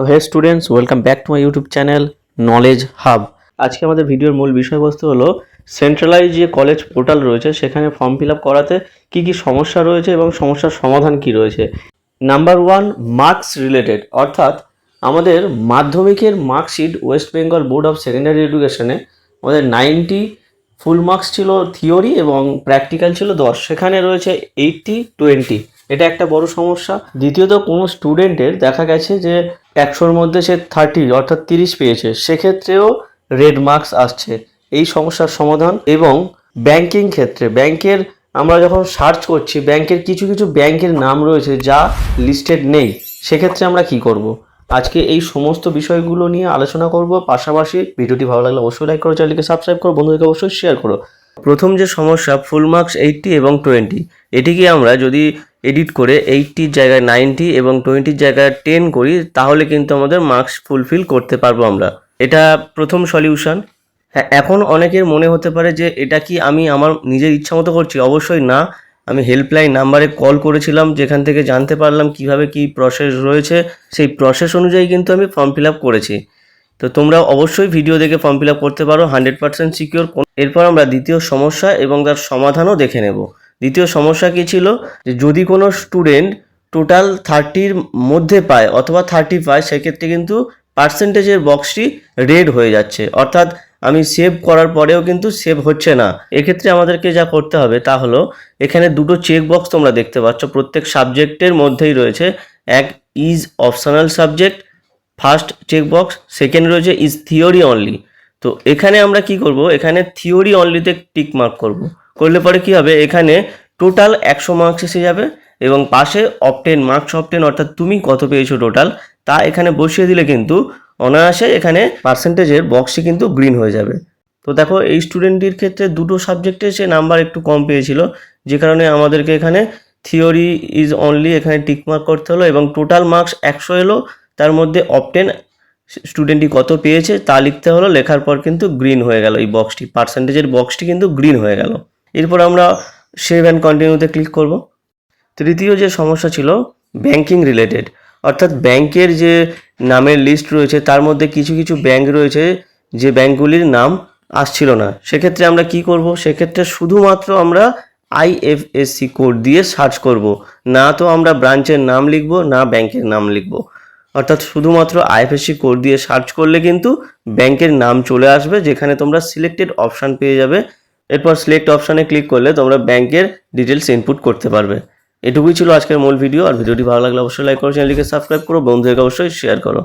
So hey students welcome back to my YouTube channel knowledge hub আজকে আমাদের ভিডিওর মূল বিষয়বস্তু হলো সেন্ট্রালাইজ যে কলেজ পোর্টাল রয়েছে, সেখানে ফর্ম ফিল আপ করাতে কী কী সমস্যা রয়েছে এবং সমস্যার সমাধান কী রয়েছে। নাম্বার ওয়ান মার্কস রিলেটেড অর্থাৎ, আমাদের মাধ্যমিকের marksheet West Bengal board of secondary এডুকেশনে আমাদের নাইনটি ফুল মার্কস ছিল থিওরি এবং প্র্যাকটিক্যাল ছিল দশ। সেখানে রয়েছে এইটটি টোয়েন্টি এটা একটা বড় সমস্যা। দ্বিতীয়ত, কোনো স্টুডেন্টের দেখা গেছে যে একশোর মধ্যে সে থার্টি অর্থাৎ তিরিশ পেয়েছে। সেক্ষেত্রেও রেড মার্কস আসছে। এই সমস্যার সমাধান এবং ব্যাংকিং ক্ষেত্রে ব্যাংকের আমরা যখন সার্চ করছি ব্যাংকের কিছু কিছু ব্যাংকের নাম রয়েছে যা লিস্টেড নেই। সেক্ষেত্রে আমরা কি করব? আজকে এই সমস্ত বিষয়গুলো নিয়ে আলোচনা করব। পাশাপাশি ভিডিওটি ভালো লাগলে অবশ্যই লাইক করো চ্যানেলকে সাবস্ক্রাইব করো, বন্ধুদেরকে অবশ্যই শেয়ার করো। প্রথম যে সমস্যা ফুল মার্কস এইটটি এবং টোয়েন্টি এটিকে আমরা যদি এডিট করে এইটটির জায়গায় নাইনটি এবং টোয়েন্টির জায়গায় টেন করি, তাহলে কিন্তু আমাদের মার্কস ফুলফিল করতে পারব আমরা। এটা প্রথম সলিউশন। হ্যাঁ এখন অনেকের মনে হতে পারে যে এটা কি আমি আমার নিজের ইচ্ছা মতো করছি? অবশ্যই না। আমি হেল্পলাইন নাম্বারে কল করেছিলাম, যেখান থেকে জানতে পারলাম কীভাবে কি প্রসেস রয়েছে। সেই প্রসেস অনুযায়ী কিন্তু আমি ফর্ম ফিল আপ করেছি। তো তোমরা অবশ্যই ভিডিও দেখে ফর্ম ফিল আপ করতে পারো হান্ড্রেড পার্সেন্ট সিকিওর এরপর আমরা দ্বিতীয় সমস্যা এবং তার সমাধানও দেখে নেব। দ্বিতীয় সমস্যা কী ছিল? যে যদি কোনো স্টুডেন্ট টোটাল থার্টির মধ্যে পায় অথবা থার্টি পায়, সেক্ষেত্রে কিন্তু পার্সেন্টেজের বক্সটি রেড হয়ে যাচ্ছে। অর্থাৎ আমি সেভ করার পরেও কিন্তু সেভ হচ্ছে না। এক্ষেত্রে আমাদেরকে যা করতে হবে তা হলো, এখানে দুটো চেক বক্স তোমরা দেখতে পাচ্ছ। প্রত্যেক সাবজেক্টের মধ্যেই রয়েছে এক is optional subject first check box second রয়েছে ইজ থিওরি অনলি তো এখানে আমরা কি করব? এখানে থিওরি অনলিতে টিক মার্ক করব। করলে পরে কি হবে? এখানে টোটাল একশো মার্কস এসে যাবে এবং পাশে অপটেন মার্কস অপটেন অর্থাৎ তুমি কত পেয়েছ টোটাল তা এখানে বসিয়ে দিলে কিন্তু অনায়াসে এখানে পার্সেন্টেজের বক্সটি কিন্তু গ্রিন হয়ে যাবে। তো দেখো, এই স্টুডেন্টটির ক্ষেত্রে দুটো সাবজেক্টে সে নাম্বার একটু কম পেয়েছিল, যে কারণে আমাদেরকে এখানে থিওরি ইজ অনলি এখানে টিক মার্ক করতে হলো এবং টোটাল মার্কস একশো এলো, তার মধ্যে অপটেন স্টুডেন্টটি কত পেয়েছে তা লিখতে হলো, লেখার পর কিন্তু গ্রিন হয়ে গেল এই বক্সটি পার্সেন্টেজের বক্সটি কিন্তু গ্রিন হয়ে গেল। এরপর আমরা সেভ অ্যান্ড কন্টিনিউতে ক্লিক করব। তৃতীয় যে সমস্যা ছিল ব্যাংকিং রিলেটেড অর্থাৎ ব্যাংকের যে নামের লিস্ট রয়েছে, তার মধ্যে কিছু কিছু ব্যাংক রয়েছে, যে ব্যাংকগুলির নাম আসছিল না। সেক্ষেত্রে আমরা কি করব? সেক্ষেত্রে শুধুমাত্র আমরা আইএফএসসি কোড দিয়ে সার্চ করব। না তো আমরা ব্রাঞ্চের নাম লিখব, না ব্যাংকের নাম লিখব। অর্থাৎ শুধুমাত্র আইএফএসসি কোড দিয়ে সার্চ করলে কিন্তু ব্যাংকের নাম চলে আসবে, যেখানে তোমরা সিলেক্টেড অপশান পেয়ে যাবে। এরপর সিলেক্ট অপশানে ক্লিক করলে তোমরা ব্যাংকের ডিটেলস ইনপুট করতে পারবে। এটুকুই ছিল আজকের মূল ভিডিও আর ভিডিওটি ভালো লাগলে অবশ্যই লাইক করো চ্যানেলটিকে সাবস্ক্রাইব করো, বন্ধুদেরকে অবশ্যই শেয়ার করো।